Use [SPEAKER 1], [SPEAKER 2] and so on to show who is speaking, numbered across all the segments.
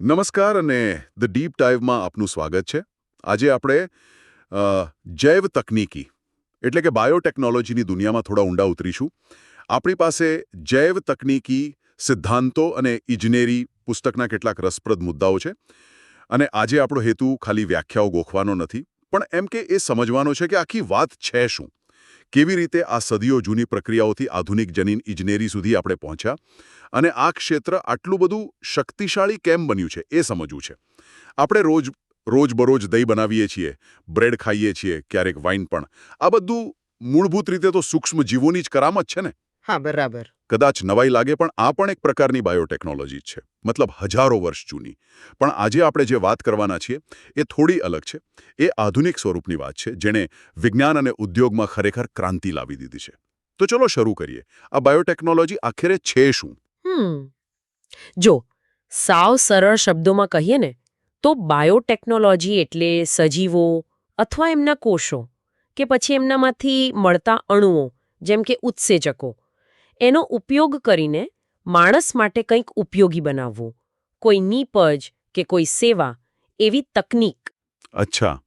[SPEAKER 1] નમસ્કાર અને the deep ડાઇવમાં આપનું સ્વાગત છે. આજે આપણે જૈવ તકનીકી, એટલે કે બાયોટેકનોલોજીની દુનિયામાં થોડા ઊંડા ઉતરીશું. આપણી પાસે જૈવ તકનીકી, સિદ્ધાંતો અને ઇજનેરી પુસ્તકના કેટલાક રસપ્રદ મુદ્દાઓ છે. અને આજે આપણો હેતુ ખાલી વ્યાખ્યાઓ ગોખવાનો નથી. પણ એમ કે એ સમજવાનો છે કે આખી વાત છે શું. કેવી રીતે આ સદીઓ જૂની પ્રક્રિયાઓથી આધુનિક જનીન ઇજનેરી સુધી આપણે પહોંચ્યા અને આ ક્ષેત્ર આટલું બધું શક્તિશાળી કેમ બન્યું છે એ સમજવું છે. આપણે રોજ, રોજબરોજ દહીં બનાવીએ છીએ, બ્રેડ ખાઈએ છીએ, ક્યારેક વાઇન પણ. આ બધું મૂળભૂત રીતે તો સૂક્ષ્મ જીવોની જ કરામત છે ને?
[SPEAKER 2] હા, બરાબર.
[SPEAKER 1] કદાચ નવાઈ લાગે, પણ આ પણ એક પ્રકારની બાયોટેકનોલોજી છે. મતલબ હજારો વર્ષ જૂની. પણ આજે આપણે જે વાત કરવાના છીએ, એ થોડી અલગ છે. એ આધુનિક સ્વરૂપની વાત છે, જેણે વિજ્ઞાન અને ઉદ્યોગમાં ખરેખર ક્રાંતિ લાવી દીધી છે. તો ચલો શરૂ કરીએ. આ બાયોટેકનોલોજી આખરે છે શું?
[SPEAKER 2] જો, સાવ સરળ શબ્દોમાં કહીએ ને, તો બાયોટેકનોલોજી એટલે સજીવો અથવા એમના કોષો, કે પછી એમનામાંથી મળતા અણુઓ, જેમ કે ઉત્સેચકો એનો ઉપયોગ કરીને માણસ માટે કંઈક ઉપયોગી બનાવવું. કોઈ નીપજ કે કોઈ સેવા એવી તકનીક.
[SPEAKER 1] અચ્છા.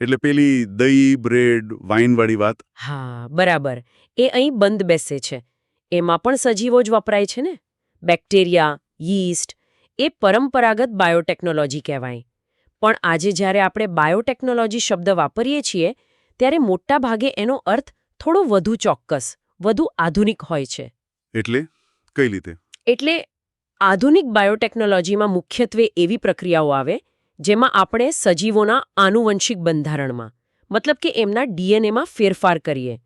[SPEAKER 1] એટલે પેલી દહીં બ્રેડ વાઇનવાળી વાત?
[SPEAKER 2] હા બરાબર. એ અહીં બંધ બેસે છે. એમાં પણ સજીવો જ વપરાય છે ને? બેક્ટેરિયા યીસ્ટ એ પરંપરાગત બાયોટેકનોલોજી કહેવાય. પણ આજે જ્યારે આપણે બાયોટેકનોલોજી શબ્દ વાપરીએ છીએ ત્યારે મોટા ભાગે એનો અર્થ થોડો વધુ ચોક્કસ. વધુ આધુનિક હોય છે.
[SPEAKER 1] એટલે? કઈ રીતે?
[SPEAKER 2] એટલે આધુનિક બાયોટેકનોલોજીમાં મુખ્યત્વે એવી પ્રક્રિયાઓ આવે જેમાં આપણે સજીવોના આનુવંશિક બંધારણમાં મતલબ કે એમના ડીએનએમાં ફેરફાર કરીએ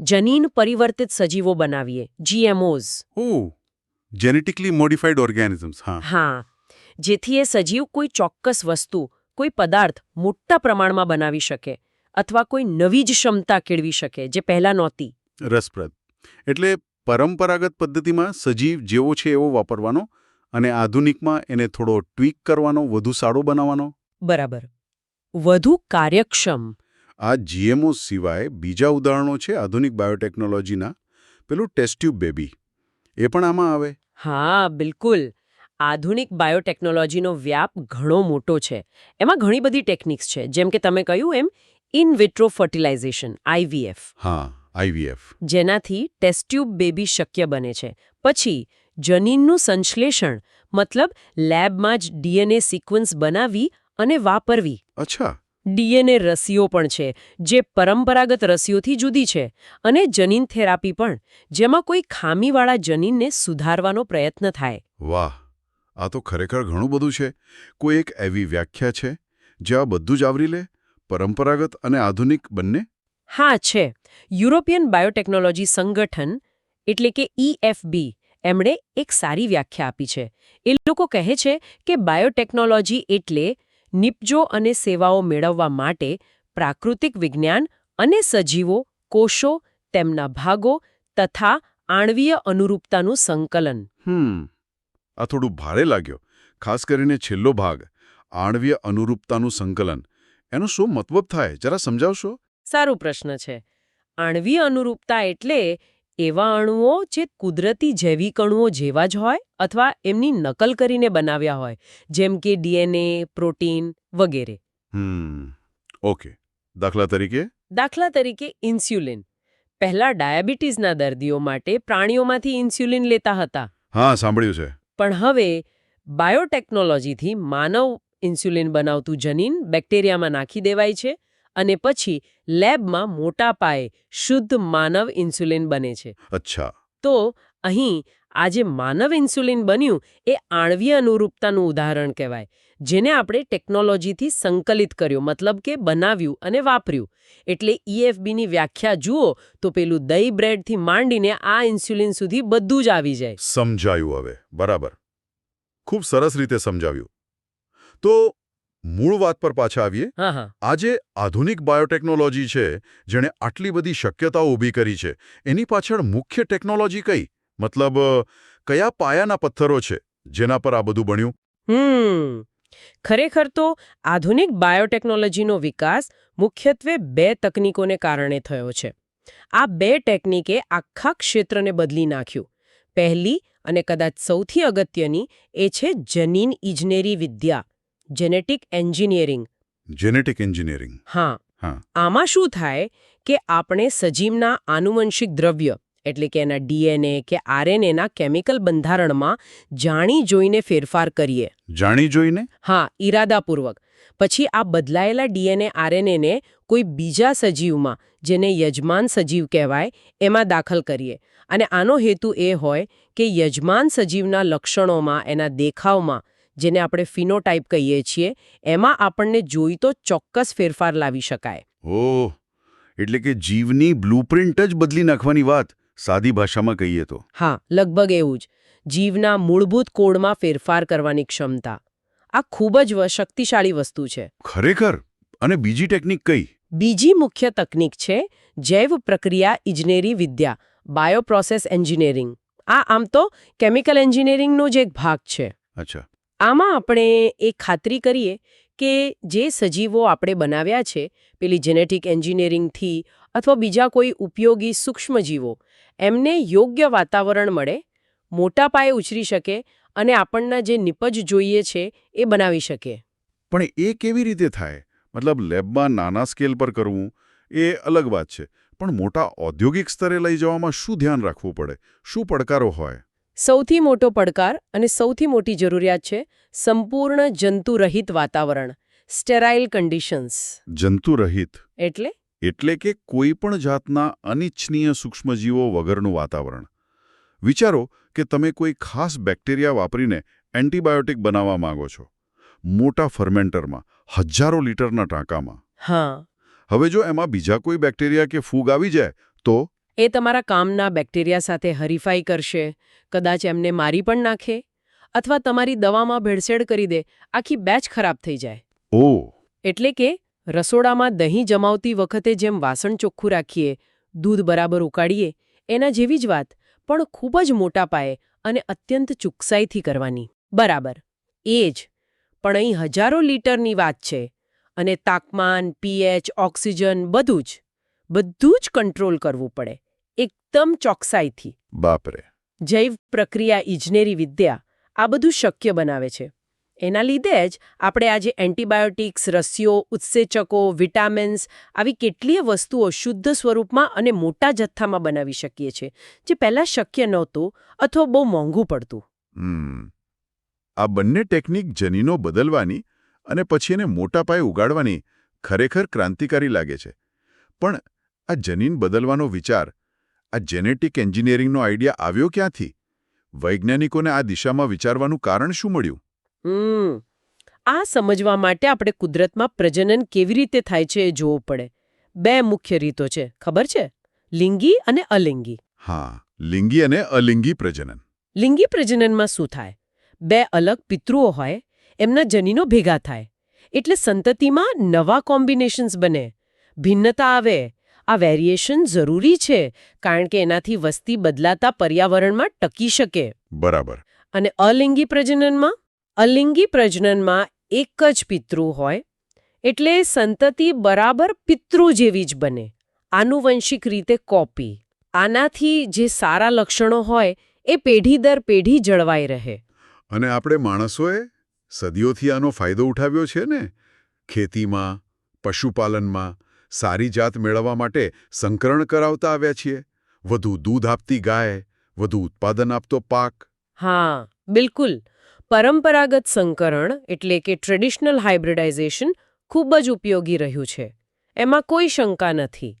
[SPEAKER 2] જનીન પરિવર્તિત સજીવો બનાવીએ જીએમઓઝ.
[SPEAKER 1] જેનેટિકલી મોડિફાઈડ ઓર્ગેનિઝમ્સ હા.
[SPEAKER 2] હા જેથી એ સજીવ કોઈ ચોક્કસ વસ્તુ કોઈ પદાર્થ મોટા પ્રમાણમાં બનાવી શકે અથવા કોઈ નવી જ ક્ષમતા કેળવી શકે જે પહેલાં નહોતી.
[SPEAKER 1] રસપ્રદ. એટલે પરંપરાગત પદ્ધતિમાં સજીવ જેવો છે એવો વાપરવાનો અને આધુનિકમાં એને થોડો ટ્વીક કરવાનો વધુ સારો બનાવવાનો?
[SPEAKER 2] બરાબર. વધુ કાર્યક્ષમ.
[SPEAKER 1] આ જીએમઓ સિવાય બીજા ઉદાહરણો છે આધુનિક બાયોટેકનોલોજીના. પેલું ટેસ્ટ્યુબ બેબી એ પણ આમાં આવે?
[SPEAKER 2] હા બિલકુલ. આધુનિક બાયોટેકનોલોજીનો વ્યાપ ઘણો મોટો છે. એમાં ઘણી બધી ટેકનિક્સ છે. જેમ કે તમે કહ્યું એમ ઇન વિટ્રો ફર્ટિલાઇઝેશન આઈવીએફ
[SPEAKER 1] હા. આઈવીએફ
[SPEAKER 2] જેનાથી ટેસ્ટ્યુબ બેબી શક્ય બને છે. પછી જનીનનું સંશ્લેષણ મતલબ લેબમાં જ ડીએનએ સિક્વન્સ બનાવી અને વાપરવી.
[SPEAKER 1] અચ્છા.
[SPEAKER 2] ડીએનએ રસીઓ પણ છે જે પરંપરાગત રસીઓથી જુદી છે અને જનીન થેરાપી પણ જેમાં કોઈ ખામીવાળા જનીનને સુધારવાનો પ્રયત્ન થાય.
[SPEAKER 1] વાહ આ તો ખરેખર ઘણું બધું છે. કોઈ એક એવી વ્યાખ્યા છે જે આ બધું જ આવરી લે? પરંપરાગત અને આધુનિક બંને?
[SPEAKER 2] હા છે. યુરોપિયન બાયોટેકનોલોજી સંગઠન એટલે કે ઇએફબી એમણે એક સારી વ્યાખ્યા આપી છે. એ લોકો કહે છે કે બાયોટેકનોલોજી એટલે નિપજો અને સેવાઓ મેળવવા માટે પ્રાકૃતિક વિજ્ઞાન અને સજીવો કોષો તેમના ભાગો તથા આણવીય અનુરૂપતાનું સંકલન.
[SPEAKER 1] હમ આ થોડું ભારે લાગ્યો. ખાસ કરીને છેલ્લો ભાગ આણવીય અનુરૂપતાનું સંકલન. એનો શું મતલબ થાય જરા સમજાવશો?
[SPEAKER 2] સારો પ્રશ્ન છે. આણ્વીય અનુરૂપતા એટલે એવા અણુઓ જે કુદરતી જૈવિક અણુઓ જેવા જ હોય અથવા એમની નકલ કરીને બનાવ્યા હોય જેમ કે ડીએનએ પ્રોટીન વગેરે.
[SPEAKER 1] Hmm okay. દાખલા તરીકે?
[SPEAKER 2] દાખલા તરીકે ઇન્સ્યુલિન. પહેલા ડાયાબિટીસના દર્દીઓ માટે પ્રાણીઓમાંથી ઇન્સ્યુલિન લેતા હતા.
[SPEAKER 1] હા સાંભળ્યું છે.
[SPEAKER 2] પણ હવે બાયોટેકનોલોજીથી માનવ ઇન્સ્યુલિન બનાવતું જનીન બેક્ટેરિયામાં નાખી દેવાય છે અને પછી લેબમાં મોટા પાયે શુદ્ધ માનવ ઇન્સ્યુલિન બને છે.
[SPEAKER 1] અચ્છા.
[SPEAKER 2] તો અહીં આ જે માનવ ઇન્સ્યુલિન બન્યું એ આણવીય અનુરૂપતાનું ઉદાહરણ કહેવાય જેને આપણે ટેકનોલોજીથી સંકલિત કર્યો મતલબ કે બનાવ્યું અને વાપર્યું. એટલે ઈએફબીની વ્યાખ્યા જુઓ તો પેલું દહીં બ્રેડથી માંડીને આ ઇન્સ્યુલિન સુધી બધું જ આવી જાય.
[SPEAKER 1] સમજાયું હવે બરાબર. ખૂબ સરસ રીતે સમજાવ્યું. તો મૂળ વાત પર પાછા આવીએ.
[SPEAKER 2] હા હા.
[SPEAKER 1] આજે આધુનિક બાયોટેકનોલોજી છે જેણે આટલી બધી શક્યતાઓ ઊભી કરી છે. એની પાછળ મુખ્ય ટેકનોલોજી કઈ? મતલબ કયા પાયાના પથ્થરો છે જેના પર આ બધું બન્યું?
[SPEAKER 2] હમ. ખરેખર તો આધુનિક બાયોટેકનોલોજીનો વિકાસ મુખ્યત્વે બે તકનીકોને કારણે થયો છે. આ બે ટેકનિકે આખા ક્ષેત્રને બદલી નાખ્યું. પહેલી અને કદાચ સૌથી અગત્યની એ છે જનીન ઇજનેરી વિદ્યા. જેનેટિક એન્જિનિયરિંગ
[SPEAKER 1] જેનેટિક એન્જિનિયરિંગ
[SPEAKER 2] હા.
[SPEAKER 1] હા.
[SPEAKER 2] આમાં શું થાય કે આપણે સજીવના આનુવંશિક દ્રવ્ય એટલે કે એના ડીએનએ કે આરએનએના કેમિકલ બંધારણમાં જાણી જોઈને ફેરફાર કરીએ.
[SPEAKER 1] જાણી જોઈને?
[SPEAKER 2] હા ઈરાદાપૂર્વક. પછી આ બદલાયેલા ડીએનએ આરએનએને કોઈ બીજા સજીવમાં જેને યજમાન સજીવ કહેવાય એમાં દાખલ કરીએ. અને આનો હેતુ એ હોય કે યજમાન સજીવના લક્ષણોમાં એના દેખાવમાં જેને આપણે ફિનોટાઇપ કહીએ છીએ એમાં આપણને જોઈતો ચોક્કસ ફેરફાર લાવી શકાય.
[SPEAKER 1] ઓહ એટલે કે જીવની બ્લુપ્રિન્ટ જ બદલી નાખવાની વાત સાદી ભાષામાં કહીએ તો.
[SPEAKER 2] હા લગભગ એવું જ. જીવના મૂળભૂત કોડમાં ફેરફાર કરવાની ક્ષમતા. આ ખૂબ જ શક્તિશાળી વસ્તુ છે.
[SPEAKER 1] ખરેખર? અને બીજી ટેકનિક કઈ?
[SPEAKER 2] બીજી મુખ્ય તકનીક છે જૈવ પ્રક્રિયા ઇજનેરી વિદ્યા બાયોપ્રોસેસ એન્જિનિયરિંગ. આ આમ તો કેમિકલ એન્જિનિયરિંગનો જ એક ભાગ છે.
[SPEAKER 1] અચ્છા.
[SPEAKER 2] આમાં આપણે એ ખાતરી કરીએ કે જે સજીવો આપણે બનાવ્યા છે, પેલી જેનેટિક એન્જિનિયરિંગથી અથવા બીજા કોઈ ઉપયોગી સૂક્ષ્મજીવો, એમને યોગ્ય વાતાવરણ મળે, મોટા પાયે ઉછરી શકે અને આપણના જે નિપજ જોઈએ છે એ બનાવી શકે.
[SPEAKER 1] પણ એ કેવી રીતે થાય? મતલબ લેબમાં નાના સ્કેલ પર કરવું એ અલગ વાત છે, પણ મોટા ઔદ્યોગિક સ્તરે લઈ જવામાં શું ધ્યાન રાખવું પડે? શું પડકારો હોય?
[SPEAKER 2] સૌથી મોટો પડકાર અને સૌથી મોટી જરૂરિયાત છે સંપૂર્ણ જંતુરહિત વાતાવરણ સ્ટેરાઇલ કન્ડિશન્સ
[SPEAKER 1] જંતુરહિત?
[SPEAKER 2] એટલે?
[SPEAKER 1] એટલે કે કોઈ પણ જાતના અનિચ્છનીય સૂક્ષ્મજીવો વગરનું વાતાવરણ. વિચારો કે તમે કોઈ ખાસ બેક્ટેરિયા વાપરીને એન્ટીબાયોટિક બનાવવા માંગો છો. મોટા ફર્મેન્ટરમાં હજારો લીટરના ટાંકામાં.
[SPEAKER 2] હા.
[SPEAKER 1] હવે જો એમાં બીજા કોઈ બેક્ટેરિયા કે ફૂગ આવી જાય તો?
[SPEAKER 2] એ તમારા કામના બેક્ટેરિયા સાથે હરીફાઈ કરશે કદાચ એમને મારી પણ નાખે અથવા તમારી દવામાં ભેળસેળ કરી દે આખી બેચ ખરાબ થઈ જાય.
[SPEAKER 1] ઓ.
[SPEAKER 2] એટલે કે રસોડામાં દહીં જમાવતી વખતે જેમ વાસણ ચોખ્ખું રાખીએ દૂધ બરાબર ઉકાળીએ એના જેવી જ વાત પણ ખૂબ જ મોટા પાયે અને અત્યંત ચૂકસાઈથી કરવાની. બરાબર. એ જ. પણ અહીં હજારો લીટરની વાત છે અને તાપમાન પીએચ ઓક્સિજન બધું જ બધું જ કંટ્રોલ કરવું પડે. એકદમ ચોકસાઈથી
[SPEAKER 1] બાપરે.
[SPEAKER 2] જૈવ પ્રક્રિયા ઇજનેરી વિદ્યા આ બધું શક્ય બનાવે છે. એના લીધે જ આપણે આજે એન્ટીબાયોટિક્સ રસીઓ ઉત્સેચકો વિટામિન્સ આવી કેટલીય વસ્તુઓ શુદ્ધ સ્વરૂપમાં અને મોટા જથ્થામાં બનાવી શકીએ છીએ જે પહેલાં શક્ય નહોતું અથવા બહુ મોંઘું પડતું.
[SPEAKER 1] આ બંને ટેકનિક જનીનો બદલવાની અને પછી એને મોટા પાયે ઉગાડવાની ખરેખર ક્રાંતિકારી લાગે છે. પણ આ જનીન બદલવાનો વિચાર આ જેનેટિક એન્જિનિયરિંગનો આઈડિયા આવ્યો ક્યાંથી? વૈજ્ઞાનિકોને આ દિશામાં વિચારવાનું કારણ શું મળ્યું?
[SPEAKER 2] આ સમજવા માટે આપણે કુદરતમાં પ્રજનન કેવી રીતે થાય છે એ જોવું પડે. બે મુખ્ય રીતો છે ખબર છે? લિંગી અને અલિંગી.
[SPEAKER 1] હા લિંગી અને અલિંગી પ્રજનન.
[SPEAKER 2] લિંગી પ્રજનનમાં શું થાય? બે અલગ પિતૃઓ હોય એમના જનીનો ભેગા થાય. એટલે સંતતિમાં નવા કોમ્બિનેશન્સ બને. ભિન્નતા આવે આ વેરિએશન જરૂરી છે કારણ કે એનાથી વસ્તી બદલાતા પર્યાવરણમાં ટકી શકે.
[SPEAKER 1] બરાબર.
[SPEAKER 2] અને અલિંગી પ્રજનનમાં? અલિંગી પ્રજનનમાં એક જ પિતૃ હોય એટલે સંતતિ બરાબર પિતૃ જેવી જ બને. આનુવંશિક રીતે કોપી. આનાથી જે સારા લક્ષણો હોય એ પેઢી દર પેઢી જળવાઈ રહે.
[SPEAKER 1] અને આપણે માણસોએ સદીઓથી આનો ફાયદો ઉઠાવ્યો છે ને? ખેતીમાં પશુપાલનમાં સારી જાત મેળવવા માટે સંકરણ કરાવતા આવ્યા છીએ. વધુ દૂધ આપતી ગાય વધુ ઉત્પાદન આપતો પાક.
[SPEAKER 2] હા બિલકુલ. પરંપરાગત સંકરણ એટલે કે ટ્રેડિશનલ હાઇબ્રિડાઇઝેશન ખૂબ જ ઉપયોગી રહ્યું છે. એમાં કોઈ શંકા નથી.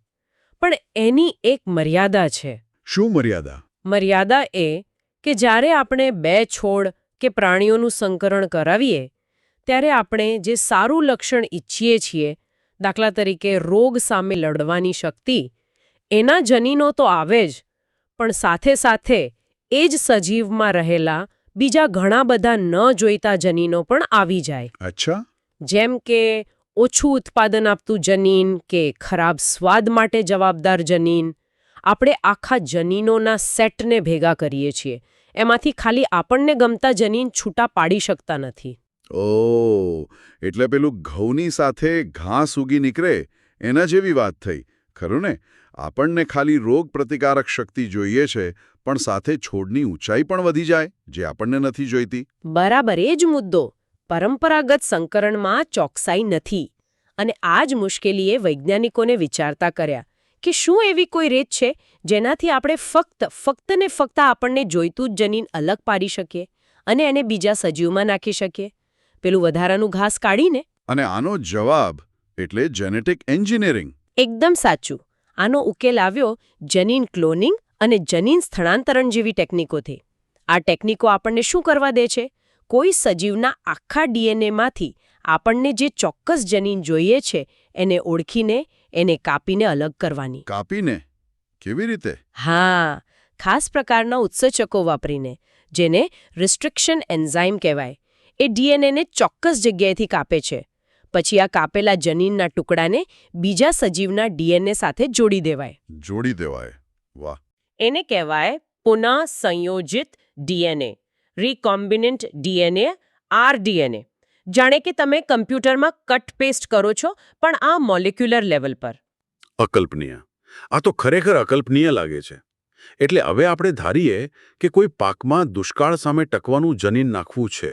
[SPEAKER 2] પણ એની એક મર્યાદા છે.
[SPEAKER 1] શું મર્યાદા?
[SPEAKER 2] મર્યાદા એ કે જ્યારે આપણે બે છોડ કે પ્રાણીઓનું સંકરણ કરાવીએ ત્યારે આપણે જે સારું લક્ષણ ઈચ્છીએ છીએ દાખલા તરીકે રોગ સામે લડવાની શક્તિ એના જનીનો તો આવે જ પણ સાથે સાથે એ જ સજીવમાં રહેલા બીજા ઘણા બધા ન જોઈતા જનીનો પણ આવી જાય.
[SPEAKER 1] અચ્છા.
[SPEAKER 2] જેમ કે ઓછું ઉત્પાદન આપતું જનીન કે ખરાબ સ્વાદ માટે જવાબદાર જનીન. આપણે આખા જનીનોના સેટને ભેગા કરીએ છીએ. એમાંથી ખાલી આપણને ગમતા જનીન છૂટા પાડી શકતા નથી.
[SPEAKER 1] ઓ એટલે પેલું ઘઉંની સાથે ઘાસ ઉગી નીકળે એના જેવી વાત થઈ, ખરું ને? આપણને ખાલી રોગ પ્રતિકારક શક્તિ જોઈએ છે, પણ સાથે છોડની ઊંચાઈ પણ વધી જાય, જે આપણને નથી જોઈતી.
[SPEAKER 2] બરાબર, એ જ મુદ્દો. પરંપરાગત સંકરણમાં ચોકસાઈ નથી. અને આ જ મુશ્કેલીએ વૈજ્ઞાનિકોને વિચારતા કર્યા કે શું એવી કોઈ રીત છે, જેનાથી આપણે ફક્ત ફક્ત ને ફક્ત આપણને જોઈતું જ જનીન અલગ પાડી શકીએ અને એને બીજા સજીવમાં નાખી શકીએ? પેલું વધારાનું ઘાસ કાઢીને?
[SPEAKER 1] અને આનો જવાબ એટલે જેનેટિક એન્જિનિયરિંગ
[SPEAKER 2] એકદમ સાચું. આનો ઉકેલ આવ્યો જનીન ક્લોનિંગ અને જનીન સ્થળાંતરણ જેવી ટેકનિકોથી. આ ટેકનિકો આપણને શું કરવા દે છે? કોઈ સજીવના આખા ડીએનએમાંથી આપણને જે ચોક્કસ જનીન જોઈએ છે એને ઓળખીને એને કાપીને અલગ કરવાની.
[SPEAKER 1] કાપીને? કેવી રીતે?
[SPEAKER 2] હા ખાસ પ્રકારના ઉત્સેચકો વાપરીને જેને રિસ્ટ્રિક્શન એન્ઝાઇમ કહેવાય. એ ડીએનએને ચોક્કસ જગ્યાએથી કાપે છે. પછી આ કાપેલા જનીનના ટુકડાને બીજા સજીવના ડીએનએ સાથે જોડી દેવાય.
[SPEAKER 1] જોડી દેવાય. વાહ.
[SPEAKER 2] એને કહેવાય પુનઃ સંયોજિત ડીએનએ રિકોમ્બિનેન્ટ ડીએનએ આરડીએનએ. જાણે કે તમે કમ્પ્યુટરમાં કટ પેસ્ટ કરો છો પણ આ મોલિક્યુલર લેવલ પર.
[SPEAKER 3] અકલ્પનીય. આ તો ખરેખર અકલ્પનીય લાગે છે. એટલે હવે આપણે ધારીએ કે કોઈ પાકમાં દુષ્કાળ સામે ટકવાનું જનીન નાખવું છે.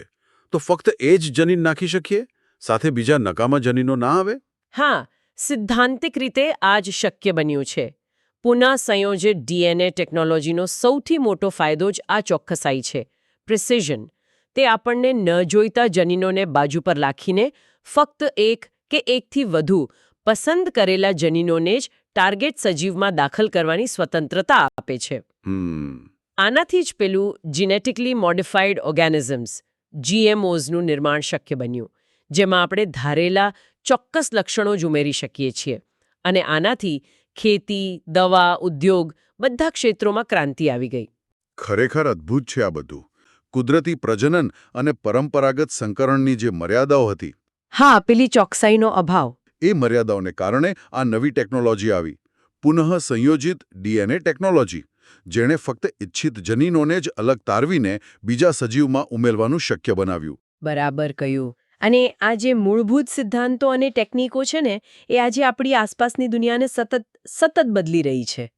[SPEAKER 3] તો ફક્ત એ જ જનીન નાખી શકીએ? સાથે બીજા નકામા જનીનો ના આવે?
[SPEAKER 2] હા સિદ્ધાંતિક રીતે આ જ શક્ય બન્યું છે. પુનઃ સંયોજિત ડીએનએ ટેકનોલોજીનો સૌથી મોટો ફાયદો જ આ ચોક્કસાઈ છે. પ્રિસિઝન. તે આપણને ન જોઈતા જનીનોને બાજુ પર રાખીને ફક્ત એક કે એકથી વધુ પસંદ કરેલા જનીનોને જ ટાર્ગેટ સજીવમાં દાખલ કરવાની સ્વતંત્રતા આપે છે. આનાથી જ પેલું જીનેટિકલી મોડિફાઈડ ઓર્ગેનિઝમ્સ જીએમઓઝનું નિર્માણ શક્ય બન્યું જેમાં આપણે ધારેલા ચોક્કસ લક્ષણો જ ઉમેરી શકીએ છીએ અને આનાથી ખેતી દવા ઉદ્યોગ બધા ક્ષેત્રોમાં ક્રાંતિ આવી ગઈ.
[SPEAKER 1] ખરેખર અદ્ભુત છે આ બધું. કુદરતી પ્રજનન અને પરંપરાગત સંકરણની જે મર્યાદાઓ હતી.
[SPEAKER 2] હા પેલી ચોકસાઈનો અભાવ.
[SPEAKER 1] એ મર્યાદાઓને કારણે આ નવી ટેકનોલોજી આવી. પુનઃ સંયોજિત ડીએનએ ટેકનોલોજી. જેણે ફક્ત ઇચ્છિત જનીનોને જ અલગ તારવીને બીજા સજીવમાં ઉમેરવાનું શક્ય બનાવ્યું.
[SPEAKER 2] બરાબર કહ્યું. અને આ જે મૂળભૂત સિદ્ધાંતો અને ટેકનિકો છે ને એ આજે આપણી આસપાસની દુનિયાને સતત સતત બદલી રહી છે.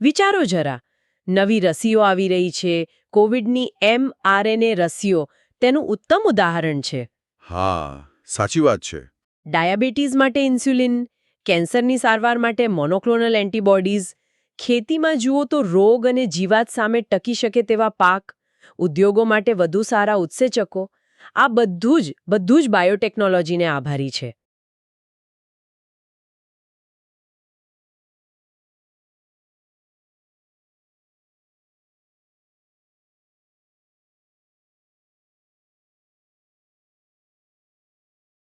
[SPEAKER 2] વિચારો જરા. નવી રસીઓ આવી રહી છે. કોવિડની એમઆરએનએ રસીઓ. તેનું ઉત્તમ ઉદાહરણ છે.
[SPEAKER 1] હા સાચી વાત છે.
[SPEAKER 2] ડાયાબિટીસ માટે ઇન્સ્યુલિન કેન્સરની સારવાર માટે મોનોક્લોનલ એન્ટીબોડીઝ ખેતીમાં જુઓ તો રોગ અને જીવાત સામે ટકી શકે તેવા પાક, ઉદ્યોગો માટે વધુ સારા ઉત્સેચકો, આ બધું જ બધું જ બાયોટેકનોલોજીને આભારી છે.